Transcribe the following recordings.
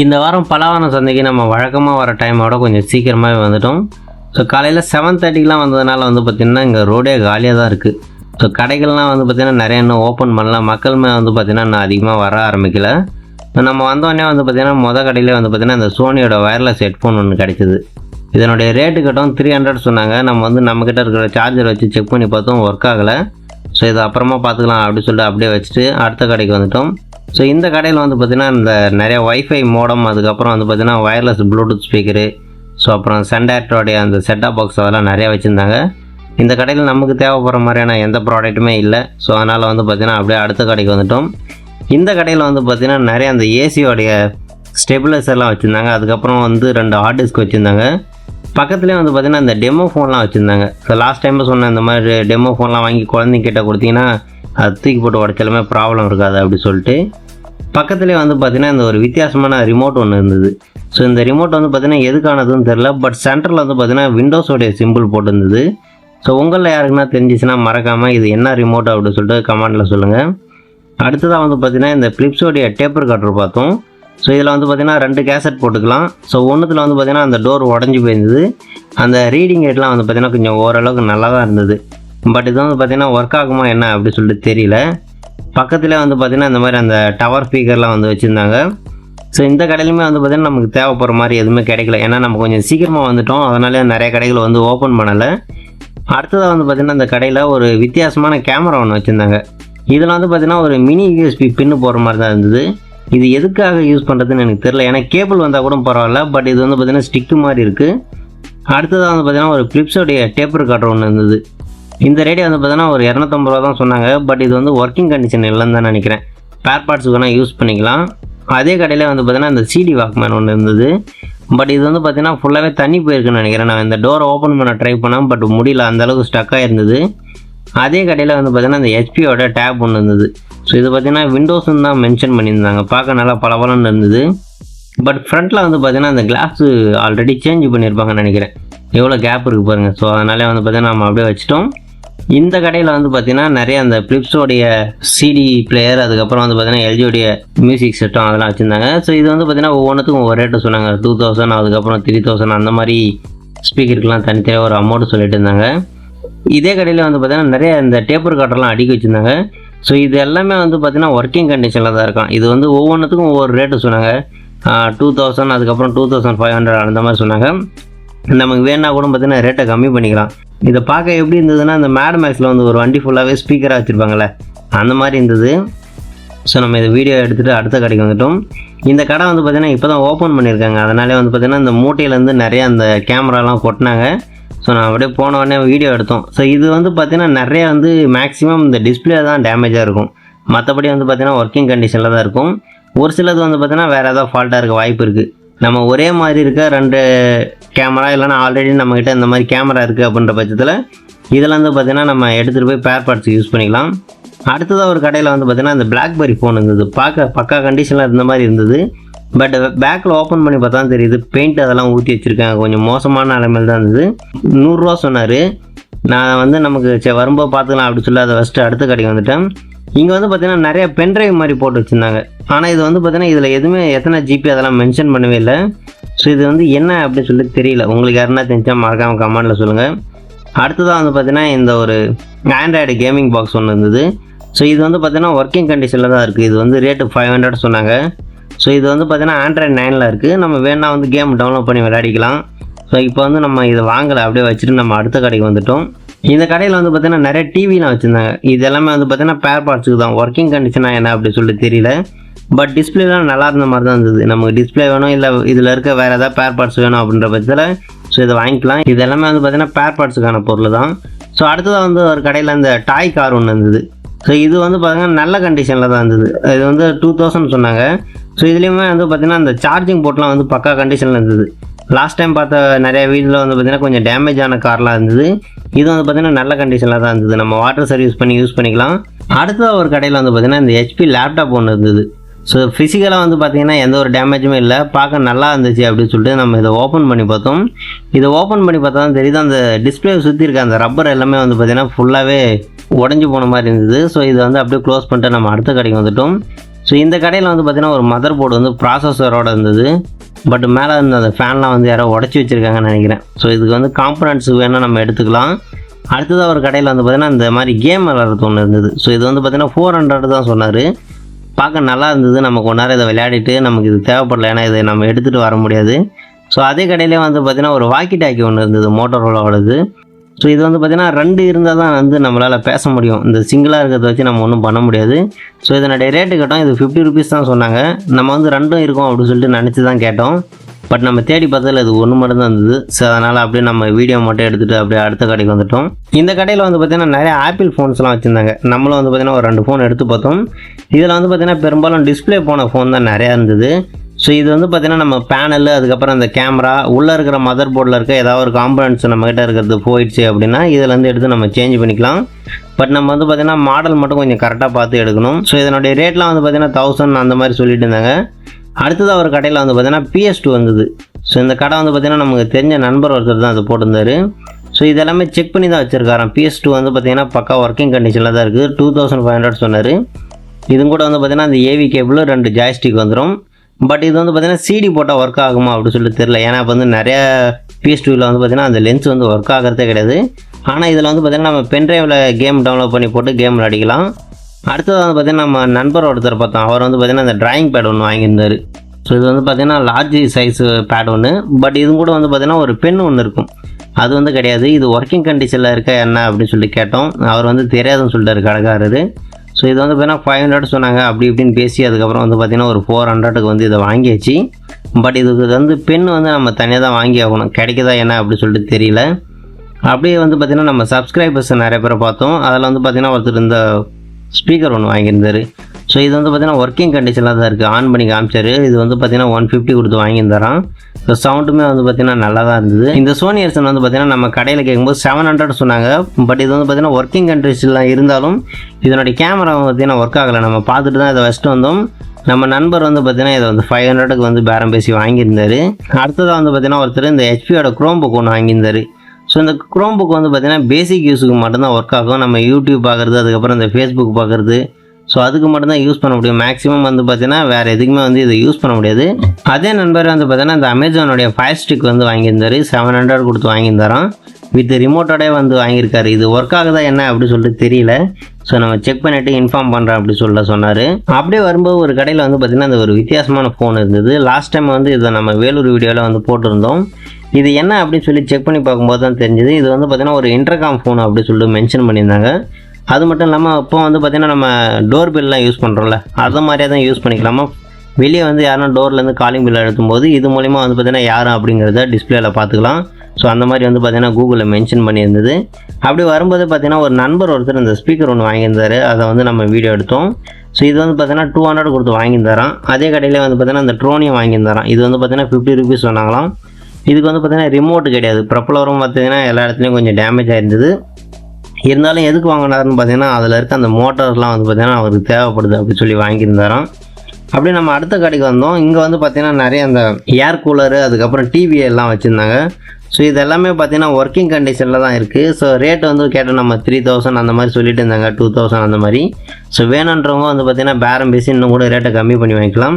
இந்த வாரம் பலவாரம் சந்தைக்கு நம்ம வழக்கமாக வர டைமோட கொஞ்சம் சீக்கிரமாகவே வந்துட்டோம். ஸோ காலையில் செவன் தேர்ட்டிக்கெலாம் வந்ததுனால வந்து பார்த்திங்கன்னா இங்கே ரோடே காலியாக தான் இருக்குது ஸோ கடைகள்லாம் வந்து பார்த்திங்கன்னா நிறைய இன்னும் ஓப்பன் பண்ணலாம் மக்களுமே வந்து பார்த்திங்கன்னா இன்னும் அதிகமாக வர ஆரம்பிக்கல. நம்ம வந்தோடனே வந்து பார்த்திங்கன்னா மொதல் கடையிலே வந்து பார்த்திங்கன்னா இந்த சோனியோட வயர்லெஸ் ஹெட்ஃபோன் ஒன்று கிடைச்சிது இதனுடைய ரேட்டு கட்டும் த்ரீ ஹண்ட்ரட் சொன்னாங்க. நம்ம வந்து நம்மக்கிட்ட இருக்கிற சார்ஜர் வச்சு செக் பண்ணி பார்த்தோம் ஒர்க் ஆகலை. ஸோ இதை அப்புறமா பார்த்துக்கலாம் அப்படின்னு சொல்லிட்டு அப்படியே வச்சுட்டு அடுத்த கடைக்கு வந்துட்டோம். ஸோ இந்த கடையில் வந்து பார்த்திங்கன்னா இந்த நிறைய ஒய்ஃபை மோடம் அதுக்கப்புறம் வந்து பார்த்திங்கன்னா ஒயர்லெஸ் ப்ளூடூத் ஸ்பீக்கரு ஸோ அப்புறம் சென்டாக்டரோடைய அந்த செட்டாப் பாக்ஸ் அதெல்லாம் நிறையா வச்சுருந்தாங்க. இந்த கடையில் நமக்கு தேவைப்படுற மாதிரியான எந்த ப்ராடக்ட்டுமே இல்லை. ஸோ அதனால் வந்து பார்த்திங்கன்னா அப்படியே அடுத்த கடைக்கு வந்துட்டோம். இந்த கடையில் வந்து பார்த்திங்கன்னா நிறைய அந்த ஏசியோடைய ஸ்டெபிலைசர்லாம் வச்சுருந்தாங்க. அதுக்கப்புறம் வந்து ரெண்டு ஹார்ட் டிஸ்க் வச்சுருந்தாங்க. பக்கத்துலேயே வந்து பார்த்திங்கன்னா இந்த டெமோ ஃபோன்லாம் வச்சுருந்தாங்க. ஸோ லாஸ்ட் டைம் சொன்ன இந்த மாதிரி டெமோ ஃபோன்லாம் வாங்கி குழந்தைங்க கிட்டே கொடுத்தீங்கன்னா அது தூக்கி போட்டு உடச்சாலுமே ப்ராப்ளம் இருக்காது அப்படி சொல்லிட்டு பக்கத்துலேயே வந்து பார்த்திங்கன்னா இந்த ஒரு வித்தியாசமான ரிமோட் ஒன்று இருந்தது. ஸோ இந்த ரிமோட் வந்து பார்த்திங்கன்னா எதுக்கானதுன்னு தெரில பட் சென்டரில் வந்து பார்த்திங்கன்னா விண்டோஸோடைய சிம்பிள் போட்டிருந்தது. ஸோ உங்களில் யாருக்குன்னா தெரிஞ்சிச்சுன்னா மறக்காமல் இது என்ன ரிமோட் அப்படின்னு சொல்லிட்டு கமெண்டில் சொல்லுங்கள் அடுத்ததாக வந்து பார்த்திங்கன்னா இந்த ஃப்ளிப்ஸோடைய டேப்பர் கட்டர் பார்த்தோம். ஸோ இதில் வந்து பார்த்திங்கன்னா ரெண்டு கேசட் போட்டுக்கலாம். ஸோ ஒன்றுத்தில் வந்து பார்த்திங்கன்னா அந்த டோர் உடஞ்சி போயிருந்தது. அந்த ரீடிங் ரேட்லாம் வந்து பார்த்திங்கன்னா கொஞ்சம் ஓரளவுக்கு நல்லா தான் இருந்தது. பட் இது வந்து பார்த்திங்கன்னா ஒர்க் ஆகுமா என்ன அப்படி சொல்லிட்டு தெரியல. பக்கத்தில் வந்து பார்த்திங்கன்னா இந்த மாதிரி அந்த டவர் ஸ்பீக்கர்லாம் வந்து வச்சுருந்தாங்க. ஸோ இந்த கடையிலுமே வந்து பார்த்திங்கன்னா நமக்கு தேவைப்படுற மாதிரி எதுவுமே கிடைக்கல. ஏன்னா நம்ம கொஞ்சம் சீக்கிரமாக வந்துட்டோம். அதனால நிறைய கடைகள் வந்து ஓப்பன் பண்ணலை. அடுத்ததாக வந்து பார்த்திங்கன்னா அந்த கடையில் ஒரு வித்தியாசமான கேமரா ஒன்று வச்சுருந்தாங்க. இதில் வந்து பார்த்திங்கன்னா ஒரு மினி யூஎஸ்பி பின்னு போகிற மாதிரி தான் இருந்தது. இது எதுக்காக யூஸ் பண்ணுறதுன்னு எனக்கு தெரியல. ஏன்னா கேபிள் வந்தால் கூட பரவாயில்ல. பட் இது வந்து பார்த்திங்கன்னா ஸ்டிக்கு மாதிரி இருக்குது அடுத்ததாக வந்து பார்த்திங்கன்னா ஒரு ஃப்ளிப்ஸோடைய டேப்பர் காட்டுற ஒன்று இருந்தது. இந்த ரேடியோ வந்து பார்த்தீங்கன்னா ஒரு இரநூத்தம்பது ரூபா தான் சொன்னாங்க. பட் இது வந்து ஒர்க்கிங் கண்டிஷன் இல்லைன்னு தான் நினைக்கிறேன். பேர் பார்ட்ஸுக்கு வேணால் யூஸ் பண்ணிக்கலாம். அதே கடையில் வந்து பார்த்தீங்கன்னா இந்த சிடி வாக்மேன் ஒன்று இருந்தது. பட் இது வந்து பார்த்தீங்கன்னா ஃபுல்லாகவே தண்ணி போயிருக்குன்னு நினைக்கிறேன். நான் இந்த டோரை ஓப்பன் பண்ண ட்ரை பண்ணேன். பட் முடியல. அந்த அளவுக்கு ஸ்டக்காக இருந்தது அதே கடையில் வந்து பார்த்தீங்கன்னா இந்த ஹெச்பியோட டேப் ஒன்று இருந்தது. ஸோ இது பார்த்தீங்கன்னா விண்டோஸ்ன்னு தான் மென்ஷன் பண்ணியிருந்தாங்க. பார்க்க நல்லா பளபளன்னு இருந்தது. பட் ஃப்ரண்ட்டில் வந்து பார்த்தீங்கன்னா அந்த கிளாஸு ஆல்ரெடி சேஞ்ச் பண்ணியிருப்பாங்கன்னு நினைக்கிறேன். எவ்வளோ கேப் இருக்குது பாருங்கள் ஸோ அதனாலே வந்து பார்த்தீங்கன்னா நம்ம அப்படியே வச்சுட்டோம். இந்த கடையில் வந்து பார்த்தீங்கன்னா நிறைய அந்த ஃப்ளிப்ஸோடைய சிடி பிளேயர் அதுக்கப்புறம் வந்து பார்த்தீங்கன்னா எல்ஜியோடைய மியூசிக் செட்டும் அதெல்லாம் வச்சுருந்தாங்க. ஸோ இது வந்து பார்த்தீங்கன்னா ஒவ்வொன்றுத்துக்கும் ஒவ்வொரு ரேட்டு சொன்னாங்க. டூ தௌசண்ட் அதுக்கப்புறம் த்ரீ தௌசண்ட் அந்த மாதிரி ஸ்பீக்கருக்குலாம் தனித்தனியாக ஒரு அமௌண்ட் சொல்லிட்டு இருந்தாங்க. இதே கடையில் வந்து பார்த்தீங்கன்னா நிறைய இந்த டேப்பர் காட்டெல்லாம் அடிக்க வச்சுருந்தாங்க. ஸோ இது எல்லாமே வந்து பார்த்தீங்கன்னா ஒர்க்கிங் கண்டிஷனில் தான் இருக்கும். இது வந்து ஒவ்வொன்றுத்துக்கும் ஒவ்வொரு ரேட்டு சொன்னாங்க. டூ தௌசண்ட் அதுக்கப்புறம் டூ தௌசண்ட் ஃபைவ் ஹண்ட்ரட் அந்த மாதிரி சொன்னாங்க. நமக்கு வேணா கூட பார்த்தீங்கன்னா ரேட்டை கம்மி பண்ணிக்கலாம். இதை பார்க்க எப்படி இருந்ததுன்னா இந்த மேட் மேக்ஸில் வந்து ஒரு வண்டி ஃபுல்லாகவே ஸ்பீக்கராக வச்சுருப்பாங்கள்ல அந்த மாதிரி இருந்தது. ஸோ நம்ம இதை வீடியோ எடுத்துகிட்டு அடுத்த கடைக்கு வந்துட்டோம். இந்த கடை வந்து பார்த்திங்கன்னா இப்போ தான் ஓப்பன் பண்ணியிருக்காங்க. அதனாலே வந்து பார்த்திங்கன்னா இந்த மூட்டையிலேருந்து நிறைய அந்த கேமராலாம் கொட்டினாங்க. ஸோ நான் அப்படியே போன உடனே வீடியோ எடுத்தோம். ஸோ இது வந்து பார்த்திங்கன்னா நிறைய வந்து மேக்ஸிமம் இந்த டிஸ்பிளே தான் டேமேஜாக இருக்கும். மற்றபடி வந்து பார்த்திங்கன்னா ஒர்க்கிங் கண்டிஷனில் தான் இருக்கும். ஒரு சிலது வந்து பார்த்திங்கன்னா வேறு ஏதாவது ஃபால்ட்டாக இருக்க வாய்ப்பு இருக்குது நம்ம ஒரே மாதிரி இருக்க ரெண்டு கேமரா இல்லைன்னா ஆல்ரெடி நம்மக்கிட்ட இந்த மாதிரி கேமரா இருக்குது அப்படின்ற பட்சத்தில் இதில் வந்து பார்த்திங்கன்னா நம்ம எடுத்துகிட்டு போய் பேர் பார்ட்ஸ் யூஸ் பண்ணிக்கலாம். அடுத்ததாக ஒரு கடையில் வந்து பார்த்திங்கன்னா இந்த பிளாக்பெரி ஃபோன் இருந்தது. பார்க்க பக்கா கண்டிஷனில் இருந்த மாதிரி இருந்தது. பட் பேக்கில் ஓப்பன் பண்ணி பார்த்தா தெரியுது. பெயிண்ட் அதெல்லாம் ஊற்றி வச்சுருக்காங்க. கொஞ்சம் மோசமான நிலைமையில் தான் இருந்தது. நூறுரூவா சொன்னார். நான் வந்து நமக்கு சரி வரும்போது பார்த்துக்கலாம் அப்படின்னு சொல்லி அதை ஃபஸ்ட்டு அடுத்த கடைக்கு வந்துட்டேன். இங்கே வந்து பார்த்திங்கன்னா நிறைய பென்ட்ரைவ் மாதிரி போட்டு வச்சுருந்தாங்க. ஆனால் இது வந்து பார்த்தீங்கன்னா இதில் எதுவுமே எத்தனை ஜிபி அதெல்லாம் மென்ஷன் பண்ணவே இல்லை. ஸோ இது வந்து என்ன அப்படின்னு சொல்லி தெரியல. உங்களுக்கு யாருன்னா தெரிஞ்சால் மறக்காமல் கமெண்டில் சொல்லுங்கள் அடுத்ததாக வந்து பார்த்தீங்கன்னா இந்த ஒரு ஆண்ட்ராய்டு கேமிங் பாக்ஸ் ஒன்று இருந்தது. ஸோ இது வந்து பார்த்தீங்கன்னா ஒர்க்கிங் கண்டிஷனில் தான் இருக்குது இது வந்து ரேட்டு ஃபைவ் ஹண்ட்ரட் சொன்னாங்க. ஸோ இது வந்து பார்த்தீங்கன்னா ஆண்ட்ராய்டு நைனில் இருக்குது நம்ம வேணால் வந்து கேம் டவுன்லோட் பண்ணி விளையாடிக்கலாம். ஸோ இப்போ வந்து நம்ம இதை வாங்கலை. அப்படியே வச்சுட்டு நம்ம அடுத்த கடைக்கு வந்துட்டோம். இந்த கடையில் வந்து பார்த்தீங்கன்னா நிறைய டிவிலாம் வச்சுருந்தாங்க. இது எல்லாமே வந்து பார்த்தீங்கன்னா பேர் பார்ட்ஸுக்கு தான். ஒர்க்கிங் கண்டிஷனாக என்ன அப்படின்னு சொல்லி தெரியல. பட் டிஸ்பிளேலாம் நல்லா இருந்த மாதிரி தான் இருந்தது. நமக்கு டிஸ்பிளே வேணும் இல்லை இதில் இருக்க வேறு ஏதாவது பேர் பார்ட்ஸ் வேணும் அப்படின்ற பட்சத்தில் ஸோ இதை வாங்கிக்கலாம். இது எல்லாமே வந்து பார்த்தீங்கன்னா பேர் பார்ட்ஸுக்கான பொருள் தான். ஸோ அடுத்ததாக வந்து ஒரு கடையில் இந்த டாய் கார் ஒன்று இருந்தது. ஸோ இது வந்து பார்த்தீங்கன்னா நல்ல கண்டிஷனில் தான் இருந்தது. இது வந்து டூ தௌசண்ட் சொன்னாங்க. ஸோ இதுலேயுமே வந்து பார்த்தீங்கன்னா அந்த சார்ஜிங் போர்ட்லாம் வந்து பக்கா கண்டிஷனில் இருந்தது. லாஸ்ட் டைம் பார்த்த நிறைய வீட்டில் வந்து பார்த்திங்கன்னா கொஞ்சம் டேமேஜ் ஆன கார்லாம் இருந்தது. இது வந்து பார்த்திங்கன்னா நல்ல கண்டிஷனில் தான் இருந்தது. நம்ம வாட்டர் சர்வீஸ் பண்ணி யூஸ் பண்ணிக்கலாம். அடுத்ததாக ஒரு கடையில் வந்து பார்த்திங்கன்னா இந்த ஹெச்பி லேப்டாப் ஒன்று இருந்தது. ஸோ ஃபிசிக்கலாக வந்து பார்த்திங்கன்னா எந்த ஒரு டேமேஜுமே இல்லை. பார்க்க நல்லா இருந்துச்சு அப்படின்னு சொல்லிட்டு நம்ம இதை ஓப்பன் பண்ணி பார்த்தோம். இதை ஓப்பன் பண்ணி பார்த்தா தான் தெரியுது அந்த டிஸ்பிளே சுற்றி இருக்க அந்த ரப்பர் எல்லாமே வந்து பார்த்திங்கன்னா ஃபுல்லாகவே உடஞ்சி போன மாதிரி இருந்தது. ஸோ இதை வந்து அப்படியே க்ளோஸ் பண்ணிட்டு நம்ம அடுத்த கடைக்கு வந்துட்டோம். ஸோ இந்த கடையில் வந்து பார்த்திங்கன்னா ஒரு மதர் போர்டு வந்து ப்ராசஸரோட இருந்தது. பட் மேலே இருந்த அந்த ஃபேன்லாம் வந்து யாரோ உடச்சி வச்சுருக்காங்கன்னு நினைக்கிறேன். ஸோ இதுக்கு வந்து காம்பனன்ட்ஸ் வேணால் நம்ம எடுத்துக்கலாம். அடுத்ததாக ஒரு கடையில் வந்து பார்த்திங்கன்னா இந்த மாதிரி கேம் விளாட்றது ஒன்று இருந்தது. ஸோ இது வந்து பார்த்தீங்கன்னா ஃபோர் ஹண்ட்ரட் தான் சொன்னார். பார்க்க நல்லா இருந்தது. நம்ம கொஞ்ச நேரம் இதை விளையாடிட்டு நமக்கு இது தேவைப்படல. ஏன்னா இதை நம்ம எடுத்துகிட்டு வர முடியாது. ஸோ அதே கடையிலே வந்து பார்த்தீங்கன்னா ஒரு வாக்கி டாக்கி ஒன்று இருந்தது மோட்டோரோலாவோடது ஸோ இது வந்து பார்த்திங்கன்னா ரெண்டு இருந்தால் தான் வந்து நம்மளால் பேச முடியும். இந்த சிங்கிளாக இருக்கிறத வச்சு நம்ம ஒன்றும் பண்ண முடியாது. ஸோ இதனுடைய ரேட்டு கேட்டோம். இது ஃபிஃப்டி ருபீஸ் தான் சொன்னாங்க. நம்ம வந்து ரெண்டும் இருக்கும் அப்படின்னு சொல்லிட்டு நினச்சி தான் கேட்டோம். பட் நம்ம தேடி பார்த்ததில் இது ஒன்று மட்டும் தான் இருந்தது. ஸோ அதனால் அப்படியே நம்ம வீடியோ மட்டும் எடுத்துகிட்டு அப்படியே அடுத்த கடைக்கு வந்துட்டோம். இந்த கடையில் வந்து பார்த்திங்கன்னா நிறைய ஆப்பிள் ஃபோன்ஸ்லாம் வச்சுருந்தாங்க. நம்மளும் வந்து பார்த்திங்கன்னா ஒரு ரெண்டு ஃபோன் எடுத்து பார்த்தோம். இதில் வந்து பார்த்திங்கன்னா பெரும்பாலும் டிஸ்ப்ளே போன ஃபோன் தான் நிறையா இருந்தது. ஸோ இது வந்து பார்த்திங்கன்னா நம்ம பேனல் அதுக்கப்புறம் அந்த கேமரா உள்ளே இருக்கிற மதர் போர்டில் இருக்க ஏதாவது ஒரு காம்பனன்ட்ஸ் நம்மக்கிட்ட இருக்கிறது போயிடுச்சு அப்படின்னா இதில் வந்து எடுத்து நம்ம சேஞ்ச் பண்ணிக்கலாம். பட் நம்ம வந்து பார்த்திங்கன்னா மாடல் மட்டும் கொஞ்சம் கரெக்டாக பார்த்து எடுக்கணும். ஸோ இதனுடைய ரேட்லாம் வந்து பார்த்திங்கன்னா தௌசண்ட் அந்த மாதிரி சொல்லிட்டு இருந்தாங்க. அடுத்ததாக ஒரு கடையில் வந்து பார்த்தீங்கன்னா பிஎஸ் டூ வந்தது. ஸோ இந்த கடை வந்து பார்த்திங்கன்னா நமக்கு தெரிஞ்ச நண்பர் ஒருத்தர் தான் அதை போட்டிருந்தாரு. ஸோ இதெல்லாமே செக் பண்ணி தான் வச்சுருக்காராம். பிஎஸ் டூ வந்து பார்த்திங்கன்னா பக்கா ஒர்க்கிங் கண்டிஷனில் தான் இருக்குது. டூ தௌசண்ட் ஃபைவ் ஹண்ட்ரட் சொன்னார். இது கூட வந்து பார்த்திங்கன்னா அந்த ஏவி கேபிள் ரெண்டு ஜாய்ஸ்டிக் வந்துடும் பட் இது வந்து பார்த்திங்கன்னா சிடி போட்டால் ஒர்க் ஆகுமா அப்படின்னு சொல்லிட்டு தெரில ஏன்னா இப்போ வந்து நிறைய பிஎஸ் டூவில் வந்து பார்த்திங்கன்னா அந்த லென்ஸ் வந்து ஒர்க் ஆகிறதே கிடையாது. ஆனால் இதில் வந்து பார்த்திங்கன்னா நம்ம பென்ட்ரைவில் கேம் டவுன்லோட் பண்ணி போட்டு கேம் விளையாடிக்கலாம். அடுத்தது வந்து பார்த்திங்கன்னா நம்ம நண்பர் ஒருத்தர் பார்த்தோம். அவர் வந்து பார்த்திங்கன்னா அந்த ட்ராயிங் பேட் ஒன்று வாங்கியிருந்தார். ஸோ இது வந்து பார்த்திங்கன்னா லார்ஜ் சைஸ் பேட் ஒன்று பட் இது கூட வந்து பார்த்திங்கன்னா ஒரு பெண் ஒன்று இருக்கும். அது வந்து கிடையாது. இது ஒர்க்கிங் கண்டிஷனில் இருக்க என்ன அப்படின்னு சொல்லி கேட்டோம். அவர் வந்து தெரியாதுன்னு சொல்லிட்டாரு கடைக்காரரு. ஸோ இது வந்து பார்த்தீங்கன்னா ஃபைவ் ஹண்ட்ரட் சொன்னாங்க. அப்படி இப்படின்னு பேசி அதுக்கப்புறம் வந்து பார்த்திங்கன்னா ஒரு ஃபோர் ஹண்ட்ரடுக்கு வந்து இதை வாங்கியாச்சு. பட் இதுக்கு வந்து பென் வந்து நம்ம தனியாக தான் வாங்கி ஆகணும் கிடைக்குதா என்ன அப்படி சொல்லிட்டு தெரியல. அப்படியே வந்து பார்த்திங்கன்னா நம்ம சப்ஸ்கிரைபர்ஸ் நிறைய பேரை பார்த்தோம். அதில் வந்து பார்த்திங்கன்னா ஒருத்தர் இந்த ஸ்பீக்கர் ஒன்று வாங்கியிருந்தார். ஸோ இது வந்து பார்த்திங்கன்னா ஒர்க்கிங் கண்டிஷனில் தான் இருக்குது ஆன் பண்ணி காமிச்சார். இது வந்து பார்த்திங்கன்னா ஒன் ஃபிஃப்டி கொடுத்து வாங்கியிருந்தாரான் ஸோ சவுண்டுமே வந்து பார்த்திங்கன்னா நல்லா தான் இருந்தது. இந்த சோனி எர்சன் வந்து பார்த்திங்கன்னா நம்ம கடையில் கேட்கும்போது செவன் ஹண்ட்ரட் சொன்னாங்க. பட் இது வந்து பார்த்திங்கன்னா ஒர்க்கிங் கண்டிஷனில் இருந்தாலும் இதனுடைய கேமரா பார்த்திங்கன்னா ஒர்க் ஆகலை. நம்ம பார்த்துட்டு தான் இதை வச்சுட்டு வந்தோம். நம்ம நண்பர் வந்து பார்த்தீங்கன்னா இதை வந்து ஃபைவ் ஹண்ட்ரடுக்கு வந்து பேரம் பேசி வாங்கியிருந்தார். அடுத்ததாக வந்து பார்த்தீங்கன்னா ஒருத்தர் இந்த ஹெச்பியோட குரோம் புக் ஒன்று வாங்கியிருந்தார். ஸோ இந்த குரோம் புக் வந்து பார்த்திங்கன்னா பேசிக் யூஸுக்கு மட்டும்தான் ஒர்க் ஆகும். நம்ம யூடியூப் பார்க்குறது அதுக்கப்புறம் இந்த ஃபேஸ்புக் பார்க்குறது ஸோ அதுக்கு மட்டும்தான் யூஸ் பண்ண முடியும். மேக்ஸிமம் வந்து பார்த்தீங்கன்னா வேறு எதுக்குமே வந்து இதை யூஸ் பண்ண முடியாது. அதே நண்பர் வந்து பார்த்தீங்கன்னா இந்த அமேசானுடைய ஃபயர் ஸ்டிக் வந்து வாங்கியிருந்தாரு. செவன் ஹண்ட்ரட் கொடுத்து வாங்கியிருந்தாராம். வித் ரிமோட்டோடே வந்து வாங்கியிருக்காரு. இது ஒர்க் ஆகுதா என்ன அப்படி சொல்லிட்டு தெரியல. ஸோ நம்ம செக் பண்ணிவிட்டு இன்ஃபார்ம் பண்ணுறேன் அப்படி சொல்ல சொன்னார். அப்படியே வரும்போது ஒரு கடையில் வந்து பார்த்திங்கன்னா அந்த ஒரு வித்தியாசமான ஃபோன் இருந்தது. லாஸ்ட் டைம் வந்து இதை நம்ம வேலூர் வீடியோவில் வந்து போட்டிருந்தோம். இது என்ன அப்படின்னு சொல்லி செக் பண்ணி பார்க்கும்போது தான் தெரிஞ்சது. இது வந்து பார்த்திங்கன்னா ஒரு இன்டர்காம் ஃபோன் அப்படி சொல்லிட்டு மென்ஷன் பண்ணியிருந்தாங்க. அது மட்டும் இல்லாமல் இப்போ வந்து பார்த்திங்கன்னா நம்ம டோர் பில்லாம் யூஸ் பண்ணுறோம்ல அது மாதிரியே தான் யூஸ் பண்ணிக்கலாமா? வெளியே வந்து யாருன்னா டோர்லேருந்து காலிங் பில் அழுத்தும்போது இது மூலிமா வந்து பார்த்திங்கன்னா யாரும் அப்படிங்கிறத டிஸ்பிளேல பார்த்துக்கலாம். ஸோ அந்த மாதிரி வந்து பார்த்திங்கன்னா கூகுளில் மென்ஷன் பண்ணியிருந்தது. அப்படி வரும்போது பார்த்திங்கன்னா ஒரு நண்பர் ஒருத்தர் இந்த ஸ்பீக்கர் ஒன்று வாங்கியிருந்தாரு. அதை வந்து நம்ம வீடியோ எடுத்தோம். ஸோ இது வந்து பார்த்திங்கன்னா டூ ஹண்ட்ரட் கொடுத்து வாங்கியிருந்தாராம். அதே கடையிலே வந்து பார்த்திங்கன்னா அந்த ட்ரோனியும் வாங்கியிருந்தாராம். இது வந்து பார்த்திங்கன்னா ஃபிஃப்டி ருபீஸ் சொன்னாங்களாம். இதுக்கு வந்து பார்த்திங்கன்னா ரிமோட் கிடையாது. ப்ரப்பலரும் பார்த்திங்கன்னா எல்லா இடத்துலையும் கொஞ்சம் டேமேஜ் ஆகிருந்தது இருந்தாலும் எதுக்கு வாங்கினாருன்னு பார்த்தீங்கன்னா அதில் இருக்க அந்த மோட்டார்லாம் வந்து பார்த்திங்கன்னா அவருக்கு தேவைப்படுது அப்படி சொல்லி வாங்கியிருந்தாராம். அப்படியே நம்ம அடுத்த கடைக்கு வந்தோம். இங்கே வந்து பார்த்திங்கன்னா நிறைய அந்த ஏர் கூலரு அதுக்கப்புறம் டிவி எல்லாம் வச்சுருந்தாங்க. ஸோ இது எல்லாமே பார்த்தீங்கன்னா ஒர்க்கிங் கண்டிஷனில் தான் இருக்குது ஸோ ரேட் வந்து கேட்டால் நம்ம த்ரீ தௌசண்ட் அந்த மாதிரி சொல்லிட்டு இருந்தாங்க டூ தௌசண்ட் அந்த மாதிரி. ஸோ வேணுன்றவங்க வந்து பார்த்தீங்கன்னா பேரம் பேசி இன்னும் கூட ரேட்டை கம்மி பண்ணி வாங்கிக்கலாம்.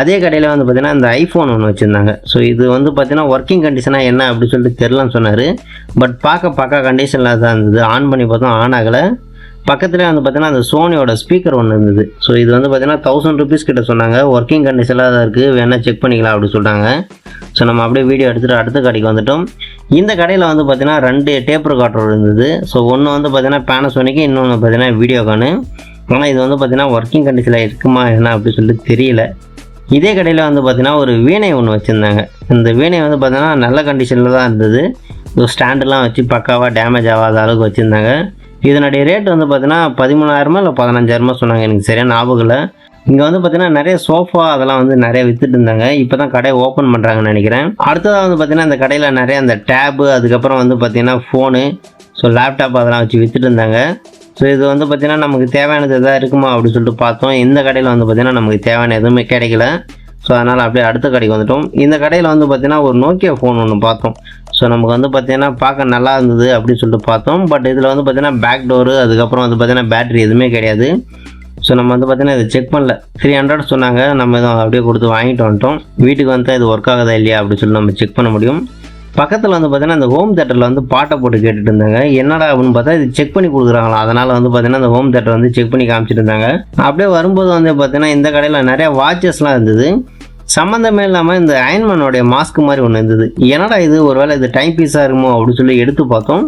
அதே கடையில் வந்து பார்த்தீங்கன்னா இந்த ஐஃபோன் ஒன்று வச்சுருந்தாங்க. ஸோ இது வந்து பார்த்திங்கன்னா ஒர்க்கிங் கண்டிஷனாக என்ன அப்படி சொல்லிட்டு தெரிலன்னு சொன்னார். பட் பார்க்க பார்க்க கண்டிஷனில் தான் இருந்தது. ஆன் பண்ணி பார்த்தோம் ஆன் ஆகலை. பக்கத்துலேயே வந்து பார்த்தீங்கன்னா அந்த சோனியோட ஸ்பீக்கர் ஒன்று இருந்தது. ஸோ இது வந்து பார்த்தீங்கன்னா தௌசண்ட் ருபீஸ் கிட்ட சொன்னாங்க. ஒர்க்கிங் கண்டிஷனில் தான் இருக்குது வேணால் செக் பண்ணிக்கலாம் அப்படின்னு சொல்கிறாங்க ஸோ நம்ம அப்படியே வீடியோ எடுத்துகிட்டு அடுத்த கடைக்கு வந்துட்டோம். இந்த கடையில் வந்து பார்த்தீங்கன்னா ரெண்டு டேப் ரெக்கார்டர் இருந்தது. ஸோ ஒன்று வந்து பார்த்திங்கன்னா பேனசோனிக்கு இன்னொன்று பார்த்தீங்கன்னா வீடியோகானு ஆனால் இது வந்து பார்த்தீங்கன்னா ஒர்க்கிங் கண்டிஷனில் இருக்குமா என்ன அப்படின்னு சொல்லிட்டு தெரியல. இதே கடையில் வந்து பார்த்திங்கன்னா ஒரு வீணை ஒன்று வச்சுருந்தாங்க. இந்த வீணை வந்து பார்த்திங்கன்னா நல்ல கண்டிஷனில் தான் இருந்தது. ஒரு ஸ்டாண்டெலாம் வச்சு பக்காவாக டேமேஜ் ஆகாத அளவுக்கு வச்சுருந்தாங்க. இதனுடைய ரேட் வந்து பார்த்தீங்கன்னா பதிமூணாயிரமா இல்லை பதினஞ்சாயிரமா சொன்னாங்க. எனக்கு சரியான ஞாபகம் இல்லை. இங்கே வந்து பார்த்தீங்கன்னா நிறைய சோஃபா அதெல்லாம் வந்து நிறைய வித்துட்டு இருந்தாங்க. இப்போ தான் கடையை ஓப்பன் பண்ணுறாங்கன்னு நினைக்கிறேன். அடுத்ததாக வந்து பார்த்தீங்கன்னா அந்த கடையில் நிறைய அந்த டேபு அதுக்கப்புறம் வந்து பார்த்தீங்கன்னா ஃபோனு ஸோ லேப்டாப் அதெல்லாம் வச்சு வித்துட்டு இருந்தாங்க. ஸோ இது வந்து பார்த்தீங்கன்னா நமக்கு தேவையானது எதாவது இருக்குமா அப்படின்னு சொல்லிட்டு பார்த்தோம். இந்த கடையில் வந்து பார்த்தீங்கன்னா நமக்கு தேவையான எதுவுமே கிடைக்கல. ஸோ அதனால் அப்படியே அடுத்த கடைக்கு வந்துட்டோம். இந்த கடையில் வந்து பார்த்தீங்கன்னா ஒரு நோக்கியா ஃபோன் ஒன்று பார்த்தோம். ஸோ நமக்கு வந்து பார்த்தீங்கன்னா பார்க்க நல்லா இருந்தது அப்படின்னு சொல்லிட்டு பார்த்தோம். பட் இதில் வந்து பார்த்தீங்கன்னா பேக் டோரு அதுக்கப்புறம் வந்து பார்த்தீங்கன்னா பேட்டரி எதுவுமே கிடையாது. ஸோ நம்ம வந்து பார்த்தீங்கன்னா இதை செக் பண்ணல. த்ரீ ஹண்ட்ரட் சொன்னாங்க. நம்ம இதை அப்படியே கொடுத்து வாங்கிட்டு வந்துட்டோம். வீட்டுக்கு வந்தால் இது ஒர்க் ஆகுதா இல்லையா அப்படின்னு சொல்லி நம்ம செக் பண்ண முடியும். பக்கத்தில் வந்து பார்த்தீங்கன்னா அந்த ஹோம் தேட்டரில் வந்து பாட்டை போட்டு கேட்டுட்டு இருந்தாங்க. என்னடா அப்படின்னு பார்த்தா இது செக் பண்ணி கொடுக்குறாங்களா அதனால் வந்து பார்த்தீங்கன்னா அந்த ஹோம் தேட்டர் வந்து செக் பண்ணி காமிச்சிட்டு இருந்தாங்க. அப்படியே வரும்போது வந்து பார்த்தீங்கன்னா இந்த கடையில் நிறையா வாட்சஸ்லாம் இருந்தது. சம்மந்தமே இல்லாமல் இந்த அயன்மேனோடைய மாஸ்க் மாதிரி ஒன்று இருந்தது. என்னடா இது? ஒருவேளை இது டைம் பீஸாக இருக்குமோ அப்படின்னு சொல்லி எடுத்து பார்த்தோம்.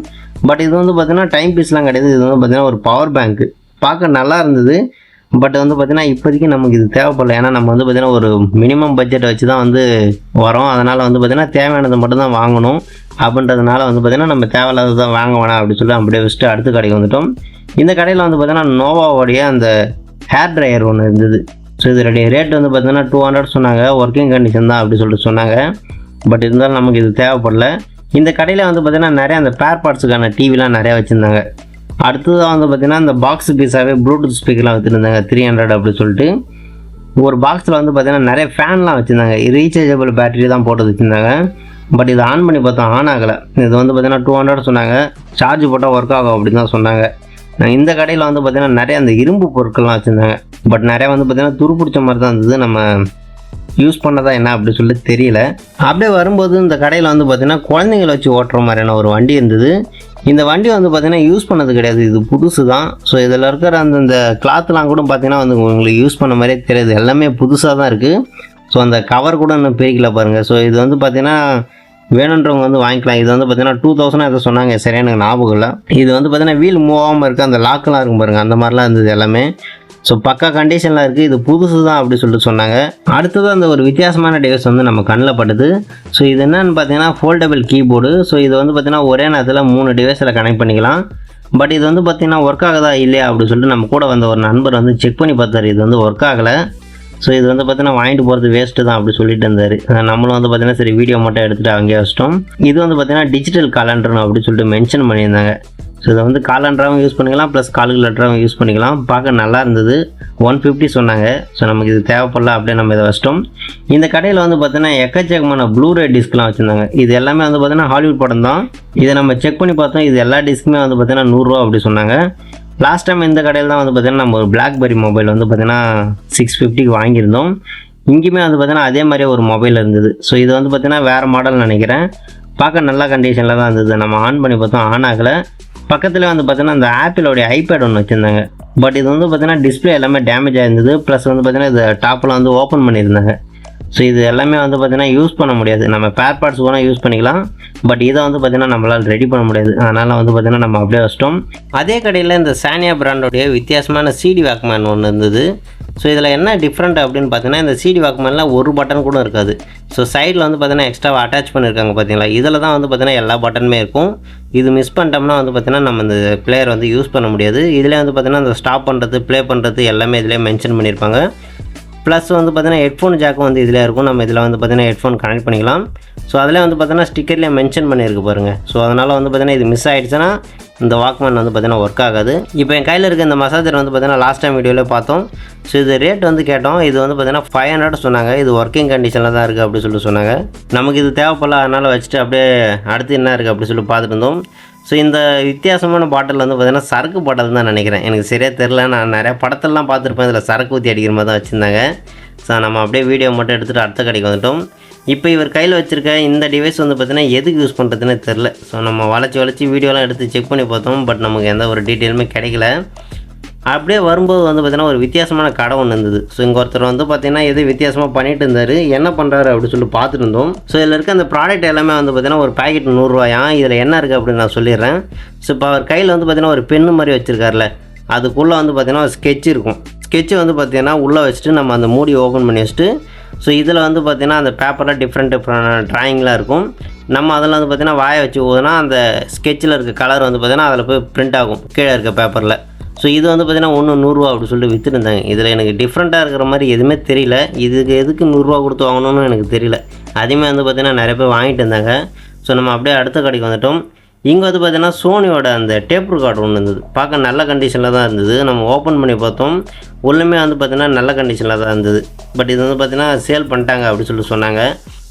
பட் இது வந்து பார்த்தீங்கன்னா டைம் பீஸ்லாம் கிடையாது. இது வந்து பார்த்தீங்கன்னா ஒரு பவர் பேங்க்கு பார்க்க நல்லா இருந்தது. பட் வந்து பார்த்திங்கன்னா இப்போதைக்கு நமக்கு இது தேவைப்படல. ஏன்னா நம்ம வந்து பார்த்திங்கன்னா ஒரு மினிமம் பட்ஜெட் வச்சு தான் வந்து வரோம். அதனால் வந்து பார்த்திங்கன்னா தேவையானதை மட்டும் தான் வாங்கணும். அப்படின்றதுனால வந்து பார்த்தீங்கன்னா நம்ம தேவையில்லாதது தான் வாங்க வேணாம் அப்படின்னு சொல்லி அப்படியே வச்சுட்டு அடுத்த கடைக்கு வந்துட்டோம். இந்த கடையில் வந்து பார்த்திங்கன்னா நோவாவோடைய அந்த ஹேர் ட்ரையர் ஒன்று இருந்தது. ஸோ இதனுடைய ரேட் வந்து பார்த்தீங்கன்னா டூ ஹண்ட்ரட் சொன்னாங்க. ஒர்க்கிங் கண்டிஷன் தான் அப்படின்னு சொல்லிட்டு சொன்னாங்க. பட் இருந்தாலும் நமக்கு இது தேவைப்படல. இந்த கடையில் வந்து பார்த்திங்கன்னா நிறையா அந்த பேர் பார்ட்ஸுக்கான டிவிலாம் நிறையா வச்சுருந்தாங்க. அடுத்ததாக வந்து பார்த்தீங்கன்னா இந்த பாக்ஸ் பீஸாகவே ப்ளூடூத் ஸ்பீக்கர்லாம் வச்சுருந்தாங்க த்ரீ ஹண்ட்ரட் அப்படின்னு சொல்லிட்டு. ஒரு பாக்ஸில் வந்து பார்த்திங்கன்னா நிறைய ஃபேன்லாம் வச்சுருந்தாங்க. ரீசார்ஜபிள் பேட்டரி தான் போட்டு வச்சுருந்தாங்க. பட் இது ஆன் பண்ணி பார்த்தோம் ஆன் ஆகலை. இது வந்து பார்த்தீங்கன்னா டூ ஹண்ட்ரட் சொன்னாங்க. சார்ஜ் போட்டால் ஒர்க் ஆகும் அப்படின்னு தான் சொன்னாங்க. நான் இந்த கடையில் வந்து பார்த்திங்கன்னா நிறைய அந்த இரும்பு பொருட்கள்லாம் வச்சுருந்தாங்க. பட் நிறையா வந்து பார்த்திங்கன்னா துருப்பிடிச்ச மாதிரி தான் இருந்தது. நம்ம யூஸ் பண்ணதா என்ன அப்படி சொல்லி தெரியல. அப்படியே வரும்போது இந்த கடையில் வந்து பார்த்தீங்கன்னா குழந்தைங்களை வச்சு ஓட்டுற மாதிரியான ஒரு வண்டி இருந்தது. இந்த வண்டி வந்து பார்த்திங்கன்னா யூஸ் பண்ணது கிடையாது. இது புதுசு தான் ஸோ இதில் இருக்கிற அந்த இந்த கிளாத்லாம் கூட பார்த்தீங்கன்னா வந்து உங்களுக்கு யூஸ் பண்ண மாதிரியே தெரியாது. எல்லாமே புதுசாக தான் இருக்குது ஸோ அந்த கவர் கூட இன்னும் பிரிக்கல பாருங்கள் ஸோ இது வந்து பார்த்திங்கன்னா வேணுன்றவங்க வந்து வாங்கிக்கலாம். இது வந்து பார்த்தீங்கன்னா டூ தௌசண்ட் அதை சொன்னாங்க. சரியான எனக்கு ஞாபகம் இல்லை. இது வந்து பார்த்தீங்கன்னா வீல் மூவ் ஆகாமல் இருக்குது அந்த லாக்கெல்லாம் இருக்கும் பாருங்கள் அந்த மாதிரிலாம் இருந்தது எல்லாமே. ஸோ பக்கா கண்டிஷனில் இருக்குது இது புதுசு தான் அப்படி சொல்லிட்டு சொன்னாங்க. அடுத்தது அந்த ஒரு வித்தியாசமான டிவைஸ் வந்து நம்ம கண்ணில் படுது. ஸோ இது என்னன்னு பார்த்தீங்கன்னா ஃபோல்டபிள் கீபோர்டு ஸோ இது வந்து பார்த்தீங்கன்னா ஒரே நேரத்தில் மூணு டிவைஸில் கனெக்ட் பண்ணிக்கலாம். பட் இது வந்து பார்த்திங்கன்னா ஒர்க் ஆகுதா இல்லையா அப்படின்னு சொல்லிட்டு நம்ம கூட வந்த ஒரு நண்பர் வந்து செக் பண்ணி பார்த்தாரு. இது வந்து ஒர்க் ஆகலை. ஸோ இது வந்து பார்த்தீங்கன்னா வாங்கிட்டு போகிறது வேஸ்ட்டு தான் அப்படி சொல்லிட்டு இருந்தார். நம்மளும் வந்து பார்த்தீங்கன்னா சரி வீடியோ மட்டும் எடுத்துகிட்டு அங்கேயே வச்சிட்டோம். இது வந்து பார்த்தீங்கன்னா டிஜிட்டல் கலண்டர்னு அப்படின்னு சொல்லிட்டு மென்ஷன் பண்ணியிருந்தாங்க. ஸோ இதை வந்து காலண்டராகவும் யூஸ் பண்ணிக்கலாம் ப்ளஸ் கால்குலேட்டராகவும் யூஸ் பண்ணிக்கலாம். பார்க்க நல்லா இருந்தது. ஒன் ஃபிஃப்டி சொன்னாங்க. ஸோ நமக்கு இது தேவைப்படல அப்படியே நம்ம இதை வச்சிட்டோம். இந்த கடையில் வந்து பார்த்தீங்கன்னா எக்கச்சக்கமான ப்ளூரே டிஸ்க்லாம் வச்சுருந்தாங்க. இது எல்லாமே வந்து பார்த்தீங்கன்னா ஹாலிவுட் படம் தான். இதை நம்ம செக் பண்ணி பார்த்தோம். இது எல்லா டிஸ்க்குமே வந்து பார்த்தீங்கன்னா நூறுரூவா அப்படி சொன்னாங்க. லாஸ்ட் டைம் இந்த கடையில் தான் வந்து பார்த்தீங்கன்னா நம்ம ஒரு பிளாக்பெரி மொபைல் வந்து பார்த்திங்கன்னா சிக்ஸ் ஃபிஃப்டிக்கு வாங்கியிருந்தோம். இங்கேயுமே வந்து பார்த்திங்கன்னா அதே மாதிரியே ஒரு மொபைல் இருந்தது. ஸோ இது வந்து பார்த்திங்கன்னா வேறு மாடல் நினைக்கிறேன். பார்க்க நல்ல கண்டிஷனில் தான் இருந்தது. நம்ம ஆன் பண்ணி பார்த்தோம். ஆன் ஆகலை. பக்கத்தில் வந்து பார்த்தீங்கன்னா அந்த ஆப்பிளோடைய ஐபேட் ஒன்று வச்சுருந்தாங்க. பட் இது வந்து பார்த்தீங்கன்னா டிஸ்பிளே எல்லாமே டேமேஜ் ஆயிருந்தது. ப்ளஸ் வந்து பார்த்தீங்கன்னா இது டாப்பில் வந்து ஓப்பன் பண்ணியிருந்தாங்க. ஸோ இது எல்லாமே வந்து பார்த்தீங்கன்னா யூஸ் பண்ண முடியாது. நம்ம பேர் பார்ட்ஸ் கூட யூஸ் பண்ணிக்கலாம். பட் இதை வந்து பார்த்தீங்கன்னா நம்மளால் ரெடி பண்ண முடியாது. அதனால் வந்து பார்த்தீங்கன்னா நம்ம அப்படியே வச்சிட்டோம். அதே கடையில் இந்த சானியா பிராண்டோடைய வித்தியாசமான சிடி வாக்மேன் ஒன்று இருந்தது. ஸோ இதில் என்ன டிஃப்ரெண்ட் அப்படின்னு பார்த்தீங்கன்னா இந்த சிடி வாக்மேனில் ஒரு பட்டன் கூட இருக்காது. ஸோ சைடில் வந்து பார்த்தீங்கன்னா எக்ஸ்ட்ரா அட்டாச் பண்ணியிருக்காங்க பார்த்தீங்களா? இதில் தான் வந்து பார்த்தீங்கன்னா எல்லா பட்டனுமே இருக்கும். இது மிஸ் பண்ணிட்டோம்னா வந்து பார்த்தீங்கன்னா நம்ம இந்த பிளேயர் வந்து யூஸ் பண்ண முடியாது. இதில் வந்து பார்த்திங்கன்னா இந்த ஸ்டாப் பண்ணுறது ப்ளே பண்ணுறது எல்லாமே இதிலே மென்ஷன் பண்ணியிருப்பாங்க ப்ளஸ் வந்து பார்த்தீங்கன்னா ஹெட்ஃபோன் ஜாக்கும் வந்து இதில் இருக்கும். நம்ம இதில் வந்து பார்த்தீங்கன்னா ஹெட்ஃபோன் கனெக்ட் பண்ணிக்கலாம். ஸோ அதில் வந்து பார்த்தீங்கன்னா ஸ்டிக்கர்லேயே மென்ஷன் பண்ணியிருக்கு பாருங்கள் ஸோ அதனால் வந்து பார்த்தீங்கன்னா இது மிஸ் ஆகிடுச்சுன்னா இந்த வாக்மேன் வந்து பார்த்தீங்கன்னா ஒர்க் ஆகாது. இப்போ என் கையில் இருக்க இந்த மசாஜர் வந்து பார்த்தீங்கன்னா லாஸ்ட் டைம் வீடியோவில் பார்த்தோம். ஸோ இது ரேட் வந்து கேட்டோம். இது வந்து பார்த்தீங்கன்னா ஃபைவ் ஹண்ட்ரட் சொன்னாங்க. இது ஒர்க்கிங் கண்டிஷனில் தான் இருக்குது அப்படின்னு சொல்லி சொன்னாங்க. நமக்கு இது தேவைப்படல அதனால் வச்சுட்டு அப்படியே அடுத்து என்ன இருக்குது அப்படி சொல்லி பார்த்துட்டு இருந்தோம். ஸோ இந்த வித்தியாசமான பாட்டில் வந்து பார்த்திங்கன்னா சரக்கு பாட்டில் தான் நினைக்கிறேன். எனக்கு சரியாக தெரில நான் நிறையா படத்தெல்லாம் பார்த்துருப்பேன். இதில் சரக்கு ஊற்றி அடிக்கிற மாதிரி தான் வச்சுருந்தாங்க. ஸோ நம்ம அப்படியே வீடியோ மட்டும் எடுத்துகிட்டு அடுத்த கடைக்கு வந்துட்டோம். இப்போ இவர் கையில் வச்சுருக்க இந்த டிவைஸ் வந்து பார்த்தீங்கன்னா எதுக்கு யூஸ் பண்ணுறதுன்னு தெரில ஸோ நம்ம வளைச்சி வளைச்சி வீடியோலாம் எடுத்து செக் பண்ணி பார்த்தோம். பட் நமக்கு எந்த ஒரு டீட்டெயிலுமே கிடைக்கல. அப்படியே வரும்போது வந்து பார்த்தீங்கன்னா ஒரு வித்தியாசமான கடை ஒன்று இருந்தது. ஸோ இங்கே ஒருத்தர் வந்து பார்த்தீங்கன்னா எது வித்தியாசமாக பண்ணிட்டு இருந்தார் என்ன பண்ணுறாரு அப்படின்னு சொல்லி பார்த்துட்டு இருந்தோம். ஸோ இதில் இருக்க அந்த ப்ராடக்ட் எல்லாமே வந்து பார்த்திங்கன்னா ஒரு பாக்கெட் நூறுரூவாயா? இதில் என்ன இருக்குது அப்படின்னு நான் சொல்லிடுறேன். ஸோ இப்போ அவர் கையில் வந்து பார்த்திங்கன்னா ஒரு பென்னு மாதிரி வச்சுருக்காருல அதுக்குள்ளே வந்து பார்த்தீங்கன்னா ஒரு ஸ்கெட்ச் இருக்கும். Sketch வந்து பார்த்தீங்கன்னா உள்ளே வச்சுட்டு நம்ம அந்த மூடி ஓப்பன் பண்ணி வச்சுட்டு ஸோ இதில் வந்து பார்த்தீங்கன்னா அந்த பேப்பரில் டிஃப்ரெண்ட் டிஃப்ரெண்ட் ட்ராயிங்லாம் இருக்கும். நம்ம அதில் வந்து பார்த்திங்கன்னா வாயை வச்சு ஊதுனா அந்த ஸ்கெட்சில் இருக்க கலர் வந்து பார்த்திங்கன்னா அதில் போய் பிரிண்ட் ஆகும். கீழே இருக்க பேப்பரில் ஸோ இது வந்து பார்த்திங்கன்னா ஒன்று நூறுரூவா அப்படி சொல்லிட்டு விற்றுருந்தாங்க இதில் எனக்கு டிஃப்ரெண்ட்டாக இருக்கிற மாதிரி எதுவுமே தெரியல. இதுக்கு எதுக்கு நூறுரூவா கொடுத்து வாங்கணும்னு எனக்கு தெரியல. அதேமே வந்து பார்த்திங்கன்னா நிறைய பேர் வாங்கிட்டு இருந்தாங்க. ஸோ நம்ம அப்படியே அடுத்த கடைக்கு வந்துட்டோம். இங்கே வந்து பார்த்தீங்கன்னா சோனியோட அந்த டேப் ரெக்கார்டு ஒன்று இருந்தது. பார்க்க நல்ல கண்டிஷனில் தான் இருந்தது. நம்ம ஓப்பன் பண்ணி பார்த்தோம். உள்ளுமே வந்து பார்த்திங்கன்னா நல்ல கண்டிஷனில் தான் இருந்தது. பட் இது வந்து பார்த்திங்கன்னா சேல் பண்ணிட்டாங்க அப்படின்னு சொல்லி சொன்னாங்க.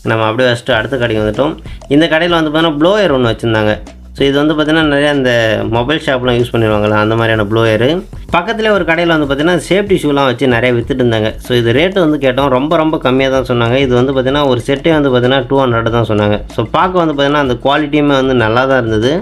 நம்ம அப்படியே ஃபஸ்ட்டு அடுத்த கடைக்கு வந்துட்டோம். இந்த கடையில் வந்து பார்த்திங்கன்னா ப்ளோயர் ஒன்று வச்சுருந்தாங்க. ஸோ இது வந்து பார்த்திங்கன்னா நிறைய இந்த மொபைல் ஷாப்லாம் யூஸ் பண்ணிடுவாங்களா அந்த மாதிரியான ப்ளோயரு பக்கத்தில் ஒரு கடையில் வந்து பார்த்தீங்கன்னா சேஃப்டி ஷூலாம் வச்சு நிறைய விற்றுட்டு இருந்தாங்க. ஸோ இது ரேட்டு வந்து கேட்டோம். ரொம்ப ரொம்ப கம்மியாக தான் சொன்னாங்க. இது வந்து பார்த்திங்கன்னா ஒரு செட்டே வந்து பார்த்திங்கன்னா டூ ஹண்ட்ரட் தான் சொன்னாங்க. ஸோ பார்க்க வந்து பார்த்திங்கன்னா அந்த குவாலிட்டியுமே வந்து நல்லா தான் இருந்தது.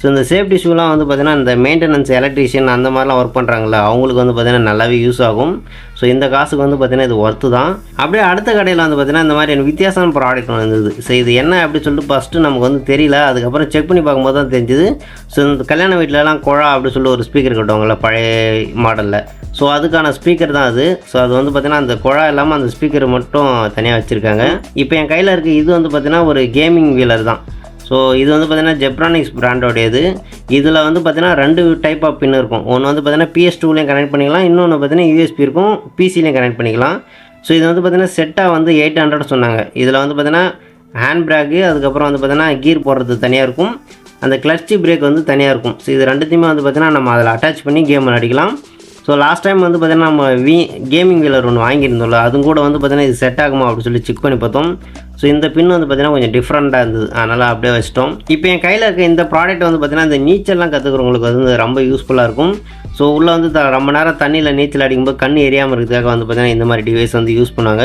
ஸோ இந்த சேஃப்டி ஷூலாம் வந்து பார்த்திங்கன்னா இந்த மெயின்டெனன்ஸ் எலக்ட்ரீஷியன் அந்த மாதிரிலாம் ஒர்க் பண்ணுறாங்களா அவங்களுக்கு வந்து பார்த்திங்கன்னா நல்லாவே யூஸ் ஆகும். ஸோ இந்த காசுக்கு வந்து பார்த்திங்கன்னா இது ஒர்த்து தான். அப்படியே அடுத்த கடையில் வந்து பார்த்தீங்கன்னா இந்த மாதிரி வித்தியாசமான ப்ராடக்ட் ஒன்று இருந்தது. ஸோ இது என்ன அப்படி சொல்லிட்டு ஃபஸ்ட்டு நமக்கு வந்து தெரியல. அதுக்கப்புறம் செக் பண்ணி பார்க்கும்போது தான் தெரிஞ்சுது. ஸோ இந்த கல்யாண வீட்டிலலாம் குழா அப்படி சொல்லி ஒரு ஸ்பீக்கர் கட்டுவாங்கள்ல பழைய மாடலில் ஸோ அதுக்கான ஸ்பீக்கர் தான் அது. ஸோ அது வந்து பார்த்தீங்கன்னா அந்த குழா இல்லாமல் அந்த ஸ்பீக்கர் மட்டும் தனியாக வச்சுருக்காங்க. இப்போ என் கையில் இருக்க இது வந்து பார்த்திங்கன்னா ஒரு கேமிங் வீலர் தான். ஸோ இது வந்து பார்த்திங்கன்னா ஜெப்ரானிக்ஸ் பிராண்டோடையது இதில் வந்து பார்த்திங்கன்னா ரெண்டு டைப் ஆஃப் பின் இருக்கும். ஒன்று வந்து பார்த்தீங்கன்னா பிஎஸ் டூலையும் கனெக்ட் பண்ணிக்கலாம். இன்னொன்று பார்த்திங்கன்னா யூஎஸ்பி இருக்கும். பிசிலையும் கனெக்ட் பண்ணிக்கலாம். ஸோ இது வந்து பார்த்திங்கன்னா செட்டாக வந்து எயிட் ஹண்ட்ரட் சொன்னாங்க. இதில் வந்து பார்த்திங்கன்னா ஹேண்ட் பிரேக்கு அதுக்கப்புறம் வந்து பார்த்திங்கன்னா கீர் போடுறது தனியாக இருக்கும். அந்த கிளட்சி பிரேக் வந்து தனியாக இருக்கும். ஸோ இது ரெண்டுத்தையுமே வந்து பார்த்திங்கன்னா நம்ம அதில் அட்டாச் பண்ணி கேம் விளையாடிக்கலாம். ஸோ லாஸ்ட் டைம் வந்து பார்த்திங்கன்னா நம்ம வீ கேமிங் வீலர் ஒன்று வாங்கியிருந்தோம்ல அதுவும் கூட வந்து பார்த்திங்கன்னா இது செட் ஆகுமா அப்படின்னு சொல்லி செக் பண்ணி பார்த்தோம். ஸோ இந்த பின் வந்து பார்த்திங்கன்னா கொஞ்சம் டிஃப்ரெண்ட்டாக இருந்தது. அதனால் அப்படியே வச்சிட்டோம். இப்போ என் கையில் இருக்க இந்த ப்ராடக்ட் வந்து பார்த்திங்கன்னா இந்த நீச்சல்லாம் கற்றுக்கிறவங்களுக்கு வந்து ரொம்ப யூஸ்ஃபுல்லாக இருக்கும். ஸோ உள்ளே வந்து த ரொம்ப நேரம் தண்ணியில் நீச்சல் அடிக்கும்போது கண் எரியாமல் இருக்கிறதுக்காக வந்து பார்த்தீங்கன்னா இந்த மாதிரி டிவைஸ் வந்து யூஸ் பண்ணாங்க.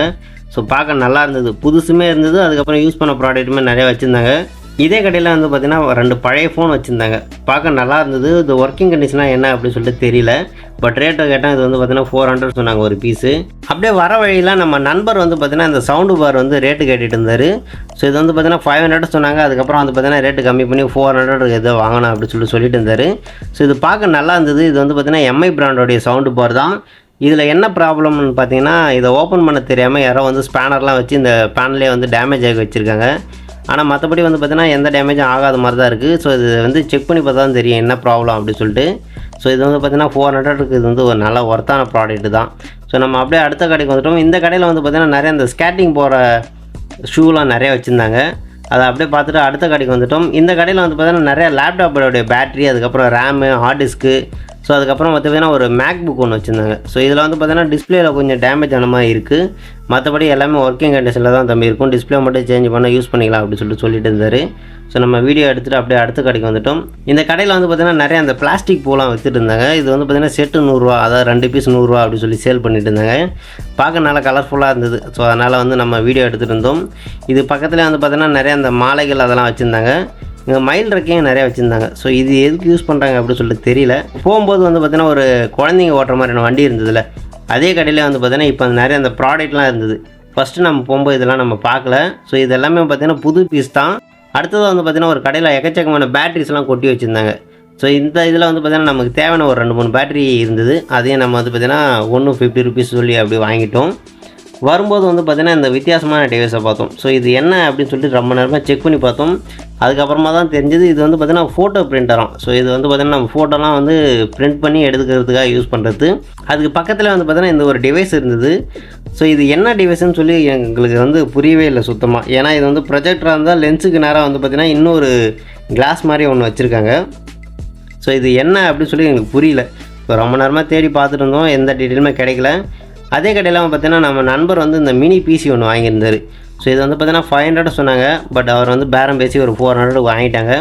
ஸோ பார்க்க நல்லா இருந்தது. புதுசுமே இருந்தது. அதுக்கப்புறம் யூஸ் பண்ண ப்ராடக்ட்டுமே நிறையா வச்சுருந்தாங்க. இதே கடையில் வந்து பார்த்தீங்கன்னா ரெண்டு பழைய ஃபோன் வச்சுருந்தாங்க. பார்க்க நல்லா இருந்தது. இது ஒர்க்கிங் கண்டிஷனாக என்ன அப்படின்னு சொல்லிட்டு தெரியல. பட் ரேட்டை கேட்டால் இது வந்து பார்த்திங்கன்னா ஃபோர் ஹண்ட்ரட் சொன்னாங்க ஒரு பீஸு அப்படியே வர வழியில் நம்ம நண்பர் வந்து பார்த்திங்கன்னா இந்த சவுண்டு பார் வந்து ரேட்டு கேட்டுட்டு இருந்தார். ஸோ இது வந்து பார்த்திங்கன்னா ஃபைவ் ஹண்ட்ரட் சொன்னாங்க. அதுக்கப்புறம் வந்து பார்த்தீங்கன்னா ரேட்டு கம்மி பண்ணி ஃபோர் ஹண்ட்ரட் எதோ வாங்கணும் அப்படின்னு சொல்லி சொல்லிட்டு இருந்தார். ஸோ இது பார்க்க நல்லா இருந்தது. இது வந்து பார்த்திங்கன்னா எம்ஐ பிராண்டோடைய சவுண்டு பார் தான். இதில் என்ன ப்ராப்ளம்னு பார்த்தீங்கன்னா இதை ஓப்பன் பண்ண தெரியாமல் யாரோ வந்து ஸ்பேனர்லாம் வச்சு இந்த பேனலே வந்து டேமேஜ் ஆகி வச்சுருக்காங்க. ஆனால் மற்றபடி வந்து பார்த்தீங்கன்னா எந்த டேமேஜும் ஆகாத மாதிரி தான் இருக்குது ஸோ இது வந்து செக் பண்ணி பார்த்தா தான் தெரியும் என்ன ப்ராப்ளம் அப்படின்னு சொல்லிட்டு. ஸோ இது வந்து பார்த்தீங்கன்னா ஃபோர் ஹண்ட்ரடுக்கு இது வந்து ஒரு நல்ல ஒர்த்தான ப்ராடக்ட்டு தான். ஸோ நம்ம அப்படியே அடுத்த கடைக்கு வந்துட்டோம். இந்த கடையில் வந்து பார்த்திங்கன்னா நிறைய இந்த ஸ்கேட்டிங் போகிற ஷூலாம் நிறைய வச்சுருந்தாங்க. அதை அப்படியே பார்த்துட்டு அடுத்த கடைக்கு வந்துட்டோம். இந்த கடையில் வந்து பார்த்தீங்கன்னா நிறைய லேப்டாப்போடைய பேட்டரி அதுக்கப்புறம் ரேமு ஹார்ட் டிஸ்க்கு ஸோ அதுக்கப்புறம் பார்த்திங்கன்னா ஒரு மேக் புக் ஒன்று வச்சுருந்தாங்க. ஸோ இதில் வந்து பார்த்தீங்கன்னா டிஸ்பிளேல கொஞ்சம் டேமேஜ் ஆன மாதிரி இருக்குது மற்றபடி எல்லாமே ஒர்க்கிங் கண்டிஷனில் தான் தம்பி இருக்கும். டிஸ்பிளே மட்டும் சேஞ்ச் பண்ணால் யூஸ் பண்ணிக்கலாம் அப்படின்னு சொல்லிட்டு சொல்லிட்டு இருந்தார். ஸோ நம்ம வீடியோ எடுத்துகிட்டு அப்படியே அடுத்த கடைக்கு வந்துட்டோம். இந்த கடையில் வந்து பார்த்தீங்கன்னா நிறைய அந்த பிளாஸ்டிக் பூலாம் வித்துட்டு இருந்தாங்க. இது வந்து பார்த்தீங்கன்னா செட்டு நூறுரூவா அதாவது ரெண்டு பீஸ் நூறுரூவா அப்படின்னு சொல்லி சேல் பண்ணிட்டு இருந்தாங்க. பார்க்க நல்லா கலர்ஃபுல்லாக இருந்தது. ஸோ அதனால் வந்து நம்ம வீடியோ எடுத்துகிட்டு இருந்தோம். இது பக்கத்தில் வந்து பார்த்திங்கன்னா நிறைய அந்த மாலைகள் அதெல்லாம் வச்சுருந்தாங்க. இங்கே மயில் ரெக்கையும் நிறையா வச்சுருந்தாங்க. ஸோ இது எதுக்கு யூஸ் பண்ணுறாங்க அப்படின்னு சொல்லிட்டு தெரியல. போகும்போது வந்து பார்த்தீங்கன்னா ஒரு குழந்தைங்க ஓட்டுற மாதிரியான வண்டி இருந்ததுல. அதே கடையிலே வந்து பார்த்தீங்கன்னா இப்போ நிறைய அந்த ப்ராடக்ட்லாம் இருந்தது. ஃபஸ்ட்டு நம்ம போகும்போது இதெல்லாம் நம்ம பார்க்கல. ஸோ இது எல்லாமே பார்த்தீங்கன்னா புது பீஸ் தான். அடுத்தது வந்து பார்த்தீங்கன்னா ஒரு கடையில் எக்கச்சக்கமான பேட்டரிஸ்லாம் கொட்டி வச்சுருந்தாங்க. ஸோ இந்த இதில் வந்து பார்த்தீங்கன்னா நமக்கு தேவையான ஒரு ரெண்டு மூணு பேட்டரி இருந்தது. அதையும் நம்ம வந்து பார்த்தீங்கன்னா ஒன்று ஃபிஃப்டி ருபீஸ் சொல்லி அப்படி வாங்கிட்டோம். வரும்போது வந்து பார்த்திங்கன்னா இந்த வித்தியாசமான டிவைஸை பார்த்தோம். ஸோ இது என்ன அப்படின்னு சொல்லிட்டு ரொம்ப நேரமாக செக் பண்ணி பார்த்தோம். அதுக்கப்புறமா தான் தெரிஞ்சது இது வந்து பார்த்தீங்கன்னா ஃபோட்டோ பிரிண்டராம் ஸோ இது வந்து பார்த்திங்கன்னா நம்ம ஃபோட்டோலாம் வந்து பிரிண்ட் பண்ணி எடுக்கிறதுக்காக யூஸ் பண்ணுறது அதுக்கு பக்கத்தில் வந்து பார்த்திங்கன்னா இந்த ஒரு டிவைஸ் இருந்தது. ஸோ இது என்ன டிவைஸ்னு சொல்லி எங்களுக்கு வந்து புரியவே இல்லை சுத்தமாக ஏன்னா இது வந்து ப்ரொஜெக்டராக இருந்தால் லென்ஸுக்கு நேராக வந்து பார்த்தீங்கன்னா இன்னொரு கிளாஸ் மாதிரி ஒன்று வச்சுருக்காங்க. ஸோ இது என்ன அப்படின்னு சொல்லி எங்களுக்கு புரியல. இப்போ ரொம்ப நேரமாக தேடி பார்த்துட்டு இருந்தோம். எந்த டீட்டெயிலுமே கிடைக்கல. அதே கடையில் பார்த்தீங்கன்னா நம்ம நண்பர் வந்து இந்த மினி பிசி ஒன்று வாங்கியிருந்தார். ஸோ இது வந்து பார்த்தீங்கன்னா ஃபைவ் ஹண்ட்ரட் சொன்னாங்க. பட் அவர் வந்து பேரம் பேசி ஒரு ஃபோர் ஹண்ட்ரட் வாங்கிட்டாங்க.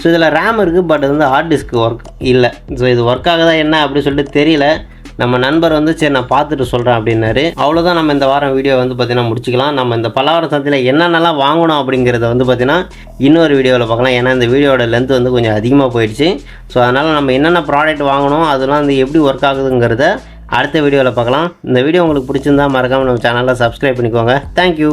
ஸோ இதில் ரேம் இருக்குது பட் வந்து ஹார்ட் டிஸ்க் ஒர்க் இல்லை. ஸோ இது ஒர்க் ஆகுதா என்ன அப்படின்னு சொல்லிட்டு தெரியல. நம்ம நண்பர் வந்து சரி நான் பார்த்துட்டு சொல்கிறேன் அப்படின்னாரு. அவ்வளோதான் நம்ம இந்த வாரம் வீடியோ வந்து பார்த்தீங்கன்னா முடிச்சுக்கலாம். நம்ம இந்த பலவார சந்தையில் என்னென்னலாம் வாங்கணும் அப்படிங்கிறத வந்து பார்த்தீங்கன்னா இன்னொரு வீடியோவில் பார்க்கலாம். ஏன்னா இந்த வீடியோட லென்த் வந்து கொஞ்சம் அதிகமாக போயிடுச்சு. ஸோ அதனால் நம்ம என்னென்ன ப்ராடக்ட் வாங்கணும் அதெல்லாம் வந்து எப்படி ஒர்க் ஆகுதுங்கிறத அடுத்த வீடியோவில் பார்க்கலாம். இந்த வீடியோ உங்களுக்கு பிடிச்சிருந்தா மறக்காமல் நம்ம சேனலில் சப்ஸ்கிரைப் பண்ணிக்கோங்க. தேங்க்யூ